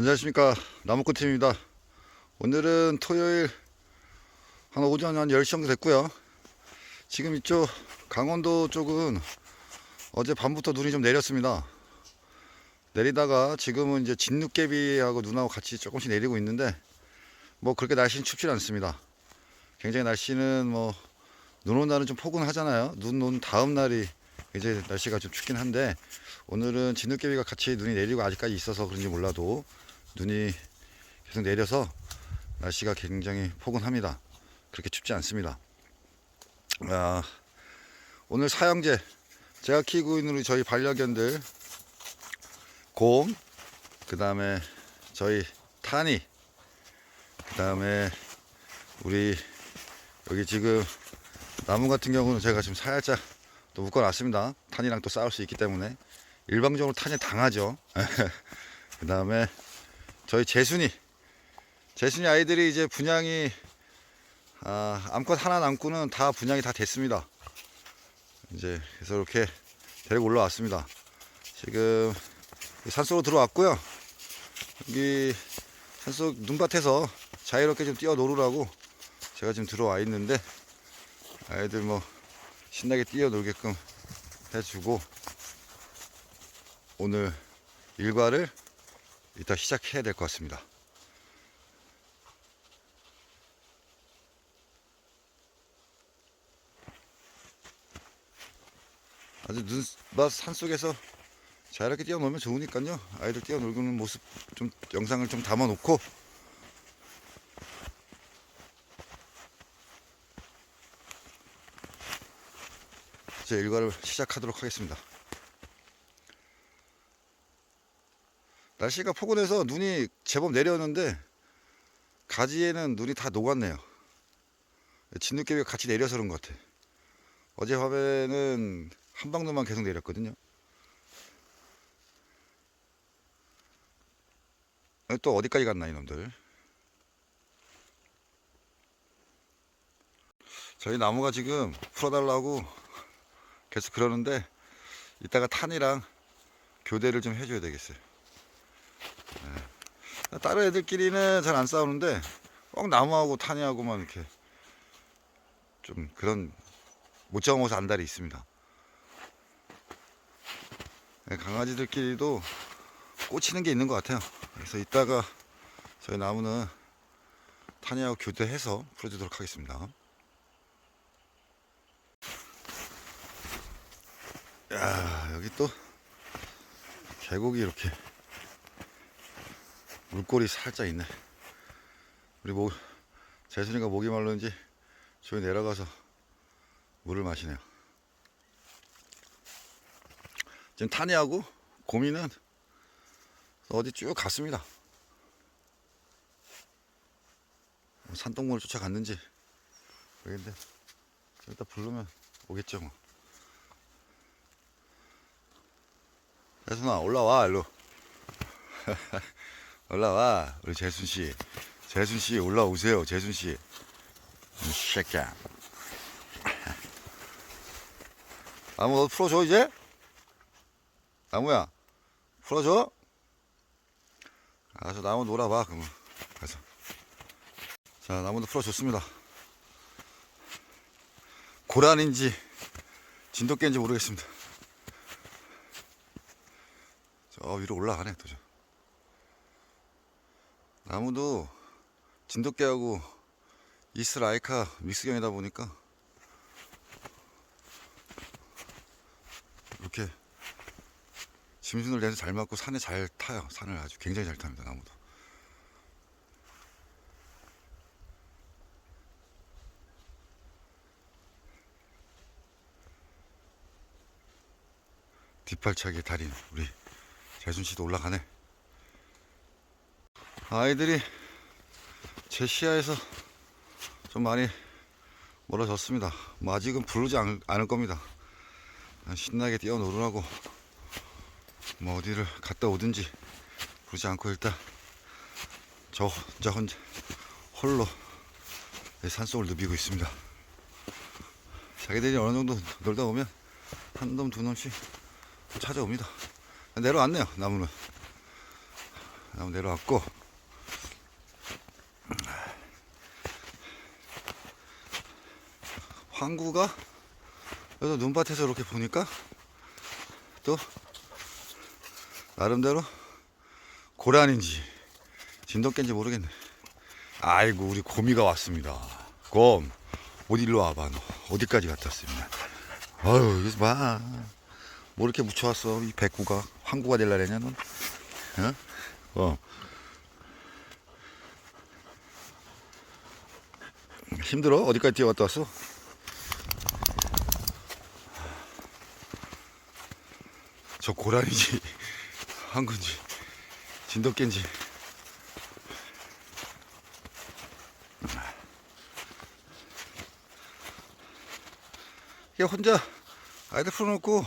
안녕하십니까. 나무꾼팀입니다. 오늘은 토요일 한 오전 한 10시 정도 됐고요. 지금 이쪽 강원도 쪽은 어제 밤부터 눈이 좀 내렸습니다. 내리다가 지금은 이제 진눈깨비하고 눈하고 같이 조금씩 내리고 있는데 뭐 그렇게 날씨는 춥지 않습니다. 굉장히 날씨는 뭐 눈 온 날은 좀 포근하잖아요. 눈 온 다음 날이 이제 날씨가 좀 춥긴 한데 오늘은 진눈깨비가 같이 눈이 내리고 아직까지 있어서 그런지 몰라도 눈이 계속 내려서 날씨가 굉장히 포근합니다. 그렇게 춥지 않습니다. 아, 오늘 사형제 제가 키우고 있는 우리 저희 반려견들 곰, 그 다음에 저희 타니, 그 다음에 우리 여기 지금 나무 같은 경우는 제가 지금 살짝 또 묶어놨습니다. 탄이랑 또 싸울 수 있기 때문에 일방적으로 탄이 당하죠. 그 다음에 저희 재순이 재순이 아이들이 이제 분양이 아, 암컷 하나 남고는 다 분양이 다 됐습니다. 이제 그래서 이렇게 데리고 올라왔습니다. 지금 산속으로 들어왔고요. 여기 산속 눈밭에서 자유롭게 좀 뛰어놀으라고 제가 지금 들어와 있는데 아이들 뭐 신나게 뛰어놀게끔 해주고 오늘 일과를 이따 시작해야 될 것 같습니다. 아주 눈밭 산속에서 자유롭게 뛰어놀면 좋으니까요. 아이들 뛰어놀는 모습 좀 영상을 좀 담아 놓고 제 일과를 시작하도록 하겠습니다. 날씨가 포근해서 눈이 제법 내렸는데 가지에는 눈이 다 녹았네요. 진눈깨비가 같이 내려서 그런 것 같아. 어제 밤에는 한방눈만 계속 내렸거든요. 또 어디까지 갔나 이놈들. 저희 나무가 지금 풀어달라고 계속 그러는데 이따가 탄이랑 교대를 좀 해줘야 되겠어요. 네. 다른 애들끼리는 잘 안 싸우는데 꼭 나무하고 탄이하고만 이렇게 좀 그런 못 잡아먹어서 안달이 있습니다. 네, 강아지들끼리도 꽂히는 게 있는 것 같아요. 그래서 이따가 저희 나무는 탄이하고 교대해서 풀어주도록 하겠습니다. 야 여기 또 계곡이 이렇게 물골이 살짝 있네. 우리 목 재순이가 목이 말르는지 저기 내려가서 물을 마시네요. 지금 타니하고 고민은 어디 쭉 갔습니다. 뭐 산동물을 쫓아갔는지 모르겠는데 좀 이따 부르면 오겠죠 뭐. 재순아 올라와 일로 올라와 우리 재순 씨. 재순 씨 올라오세요. 재순 씨. 이 새끼야. 나무 너 풀어줘 이제? 나무야 풀어줘? 가서 나무 놀아봐 그러면. 가서. 자 나무도 풀어줬습니다. 고란인지 진돗개인지 모르겠습니다. 저 위로 올라가네 또 저. 나무도 진돗개하고 이스라이카 믹스견이다 보니까 이렇게 짐승을 내서 잘 맞고 산에 잘 타요. 산을 아주 굉장히 잘 탑니다. 나무도. 뒷발차기 달인 우리 재순 씨도 올라가네. 아이들이 제 시야에서 좀 많이 멀어졌습니다. 뭐 아직은 부르지 않, 않을 겁니다. 신나게 뛰어놀으라고 뭐 어디를 갔다 오든지 부르지 않고 일단 저 혼자 혼자 홀로 이 산속을 누비고 있습니다. 자기들이 어느 정도 놀다 보면 한 놈 두 놈씩 찾아옵니다. 내려왔네요 나무는 한번 내려왔고 황구가 그래도 눈밭에서 이렇게 보니까 또 나름대로 고란인지 진돗개인지 모르겠네. 아이고 우리 곰이가 왔습니다. 곰 어디로 와봐 너 어디까지 갔다 왔습니다. 아유 이거 봐. 뭐 이렇게 묻혀왔어 이 백구가 황구가 될라래냐 넌? 어? 어. 힘들어? 어디까지 뛰어갔다 왔어? 저 고라니지 한군지 진돗개인지 이게 혼자 아이들 풀어놓고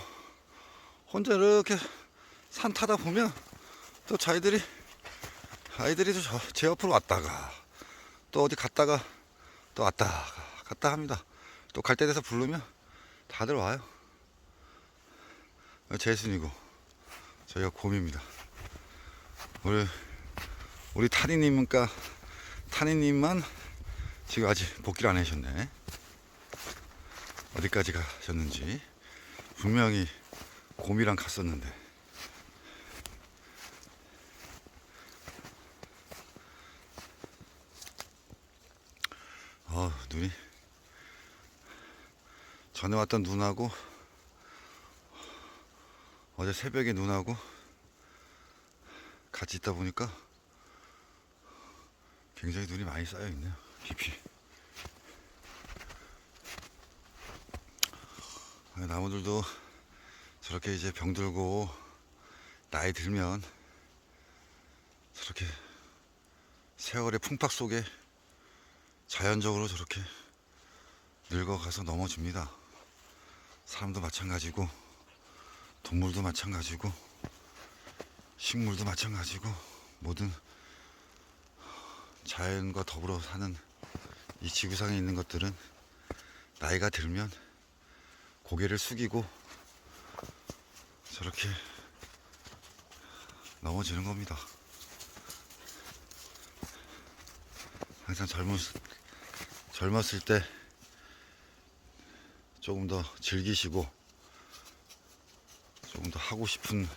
혼자 이렇게 산 타다 보면 또 자기들이 아이들이 저 제 옆으로 왔다가 또 어디 갔다가 또 왔다가 갔다 합니다. 또 갈 때 돼서 부르면 다들 와요. 재순이고 저희가 곰입니다. 우리 우리 타니님은까 타니님만 지금 아직 복귀를 안 하셨네. 어디까지 가셨는지 분명히 곰이랑 갔었는데 어 눈이 전에 왔던 눈하고 어제 새벽에 눈하고 같이 있다 보니까 굉장히 눈이 많이 쌓여 있네요 깊이 아, 나무들도 저렇게 이제 병들고 나이 들면 저렇게 세월의 풍팍 속에 자연적으로 저렇게 늙어가서 넘어집니다. 사람도 마찬가지고 동물도 마찬가지고 식물도 마찬가지고 모든 자연과 더불어 사는 이 지구상에 있는 것들은 나이가 들면 고개를 숙이고 저렇게 넘어지는 겁니다. 항상 젊은 젊었을 때 조금 더 즐기시고 조금 더 하고 싶은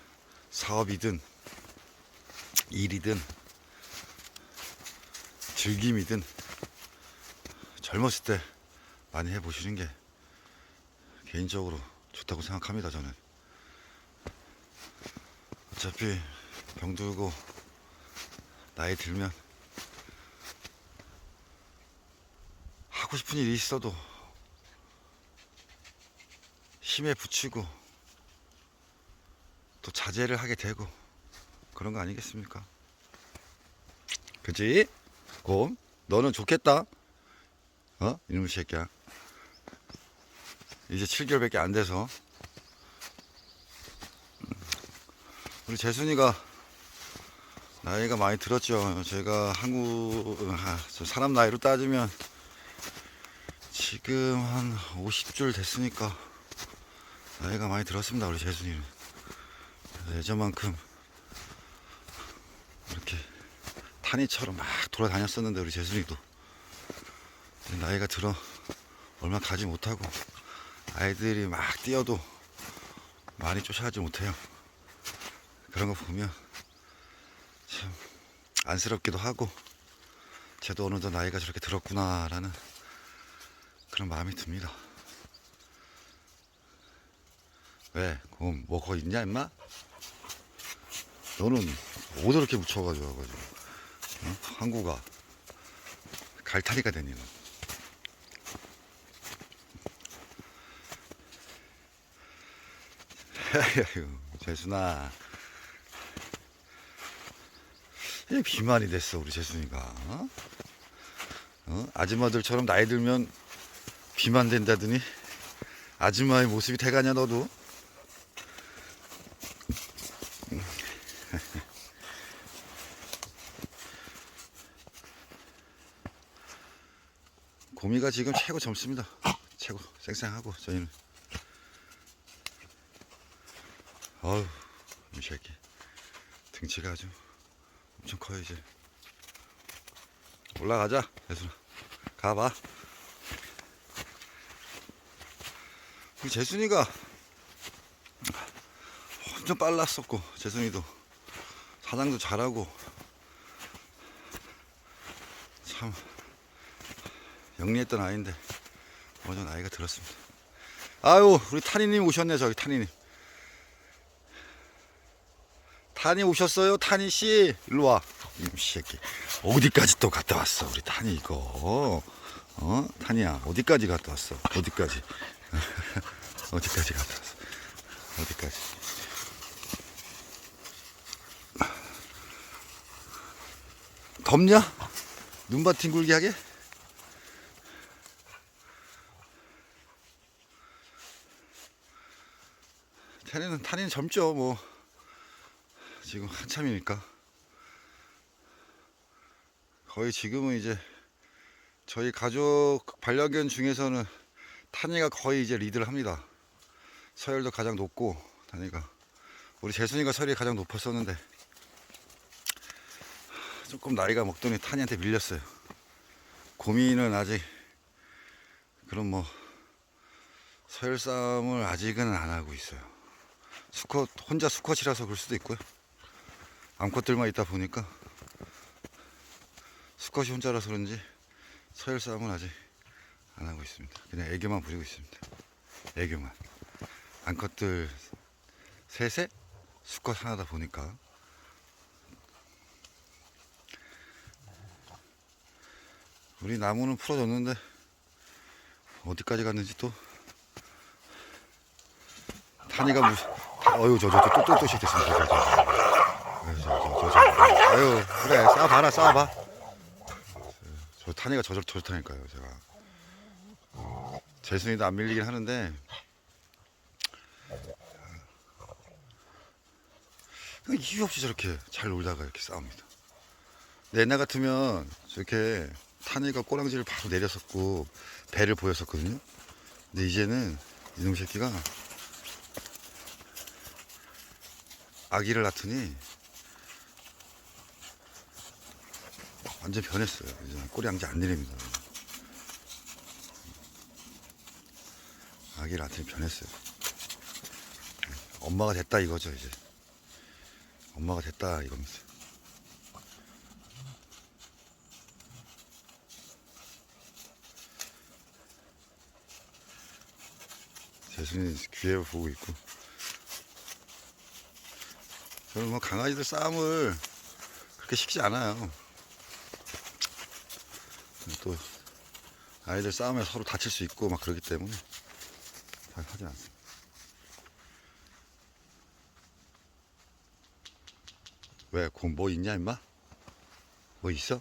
사업이든 일이든 즐김이든 젊었을 때 많이 해보시는 게 개인적으로 좋다고 생각합니다 저는. 어차피 병들고 나이 들면 하고 싶은 일이 있어도 힘에 부치고 또 자제를 하게 되고 그런 거 아니겠습니까? 그지? 곰? 너는 좋겠다? 어? 이놈의 새끼야. 이제 7개월밖에 안 돼서 우리 재순이가 나이가 많이 들었죠. 제가 한국 아, 저 사람 나이로 따지면 지금 한 50줄 됐으니까 나이가 많이 들었습니다. 우리 재순이는 예전만큼 이렇게 타니처럼 막 돌아다녔었는데 우리 재순이도 나이가 들어 얼마 가지 못하고 아이들이 막 뛰어도 많이 쫓아가지 못해요. 그런 거 보면 참 안쓰럽기도 하고 쟤도 어느덧 나이가 저렇게 들었구나라는 그런 마음이 듭니다. 왜? 그럼 뭐 거기 있냐 임마? 너는 어디 이렇게 묻혀가지고 와가지고 어? 항구가 갈타리가 되니 너. 아유, 재순아. 이제 비만이 됐어, 우리 재순이가. 어? 어? 아줌마들처럼 나이 들면 비만 된다더니 아줌마의 모습이 돼가냐, 너도? 고미가 지금 최고 젊습니다. 최고 쌩쌩하고 저희는. 어우 이 새끼. 등치가 아주 엄청 커요 이제. 올라가자 재순아. 가봐. 우리 재순이가 엄청 빨랐었고 재순이도. 사장도 잘하고. 참 영리했던 아이인데 어느 나이가 들었습니다. 아유 우리 타니님 오셨네 저기 타니님. 타니 오셨어요 타니 씨? 일로 와. 이 새끼. 어디까지 또 갔다 왔어 우리 타니 이거? 어? 타니야 어디까지 갔다 왔어? 어디까지? 어디까지 갔다 왔어? 어디까지? 덥냐? 눈밭 뒹굴게 하게 타니는 타니는 젊죠 뭐 지금 한참이니까 거의 지금은 이제 저희 가족 반려견 중에서는 타니가 거의 이제 리드를 합니다. 서열도 가장 높고 타니가 우리 재순이가 서열이 가장 높았었는데 조금 나이가 먹더니 타니한테 밀렸어요. 고민은 아직 그런 뭐 서열 싸움을 아직은 안 하고 있어요. 수컷 혼자 수컷이라서 그럴 수도 있고요. 암컷들만 있다 보니까 수컷이 혼자라서 그런지 서열 싸움은 아직 안 하고 있습니다. 그냥 애교만 부리고 있습니다. 애교만. 암컷들 셋에 수컷 하나다 보니까 우리 나무는 풀어졌는데 어디까지 갔는지 또 타니가 무슨 어유. 저, 저, 저. 저, 저. 아유 그래 싸봐라 싸봐. 저 타니가 저절 저렇다니까요 제가. 재순이도 안 밀리긴 하는데 그냥 이유 없이 저렇게 잘 놀다가 이렇게 싸웁니다. 옛날 같으면 저렇게 타니가 꼬랑지를 바로 내렸었고 배를 보였었거든요. 근데 이제는 이놈 새끼가 아기를 낳더니 완전 변했어요. 이제 꼬리 양지 안 내립니다. 아기를 낳더니 변했어요. 엄마가 됐다 이거죠 이제. 엄마가 됐다 이겁니다. 재순이 귀에 보고 있고. 저는 뭐 강아지들 싸움을 그렇게 쉽지 않아요. 또 아이들 싸우면 서로 다칠 수 있고 막 그러기 때문에 잘 하지 않습니다. 왜? 그뭐 있냐 임마? 뭐 있어?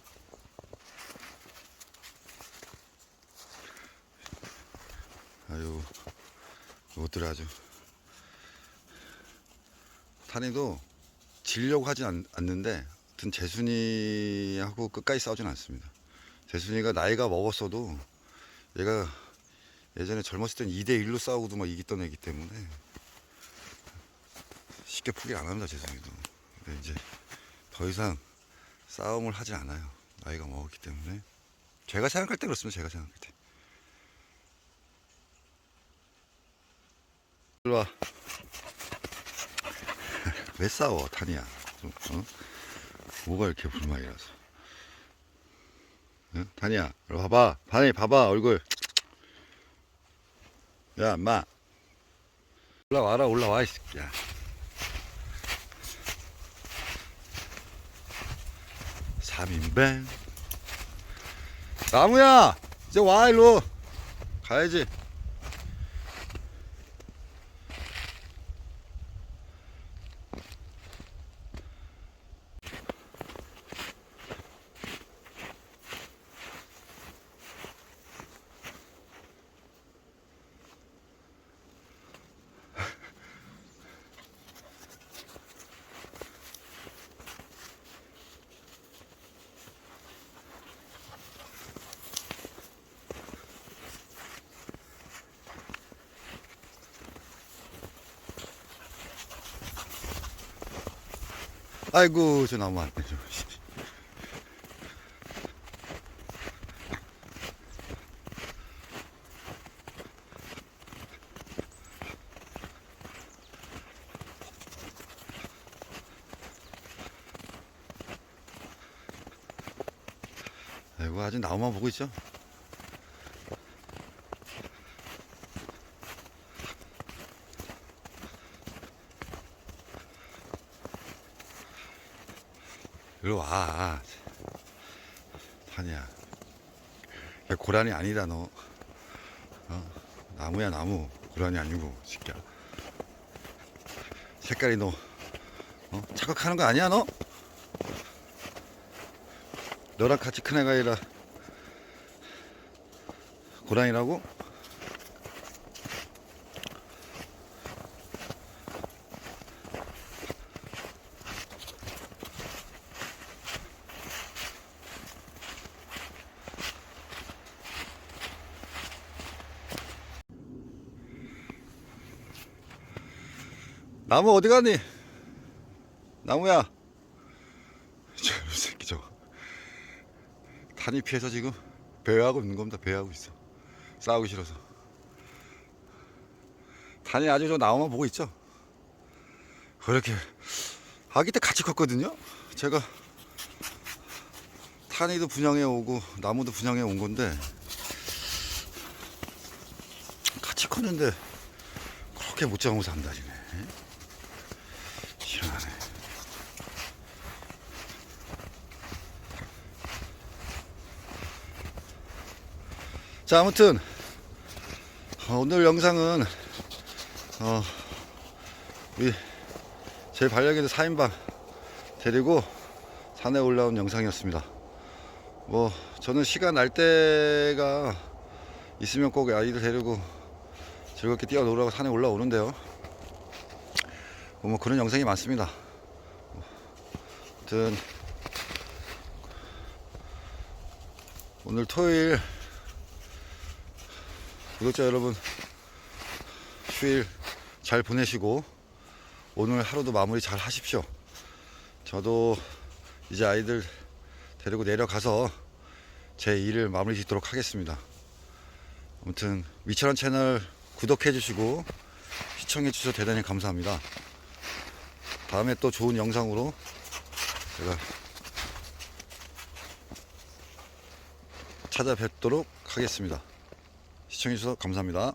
아유 이것들 아주 탄이도 지려고 하진 않, 않는데 하여튼 재순이하고 끝까지 싸우진 않습니다. 재순이가 나이가 먹었어도 얘가 예전에 젊었을 땐 2대1로 싸우고도 막 이겼던 애기 때문에 쉽게 포기 안 합니다, 재순이도. 근데 이제 더 이상 싸움을 하지 않아요. 나이가 먹었기 때문에. 제가 생각할 때 그렇습니다, 제가 생각할 때. 일로 와. 왜 싸워, 타니야? 좀, 어? 뭐가 이렇게 불만이라서. 응? 타니야, 이리 봐봐. 타니, 봐봐, 얼굴. 야, 엄마. 올라와라, 올라와, 이 새끼야. 삼인벤 나무야! 이제 와, 일로. 가야지. 아이고 저 나무 안에 저. 아이고 아직 나무만 보고 있죠 와. 야, 고란이 아니다 너. 어? 나무야 나무. 고란이 아니고 새끼야. 색깔이 너 어? 착각하는 거 아니야 너? 너랑 같이 큰 애가 아니라 고란이라고? 나무 어디 갔니? 나무야. 저 새끼 저거. 탄이 피해서 지금 배회하고 있는 겁니다. 배회하고 있어. 싸우기 싫어서. 탄이 아주 저 나무만 보고 있죠. 그렇게 아기 때 같이 컸거든요. 제가 탄이도 분양해 오고 나무도 분양해 온 건데 같이 컸는데 그렇게 못 잡으면서 안다지네. 희한하네. 자, 아무튼 어, 오늘 영상은 어, 우리 제 반려견 4인방 데리고 산에 올라온 영상이었습니다. 뭐 저는 시간 날 때가 있으면 꼭 아이들 데리고 즐겁게 뛰어놀라고 산에 올라오는데요. 뭐 그런 영상이 많습니다. 아무튼 오늘 토요일 구독자 여러분 휴일 잘 보내시고 오늘 하루도 마무리 잘 하십시오. 저도 이제 아이들 데리고 내려가서 제 일을 마무리 짓도록 하겠습니다. 아무튼 위철원 채널 구독해 주시고 시청해 주셔서 대단히 감사합니다. 다음에 또 좋은 영상으로 제가 찾아뵙도록 하겠습니다. 시청해 주셔서 감사합니다.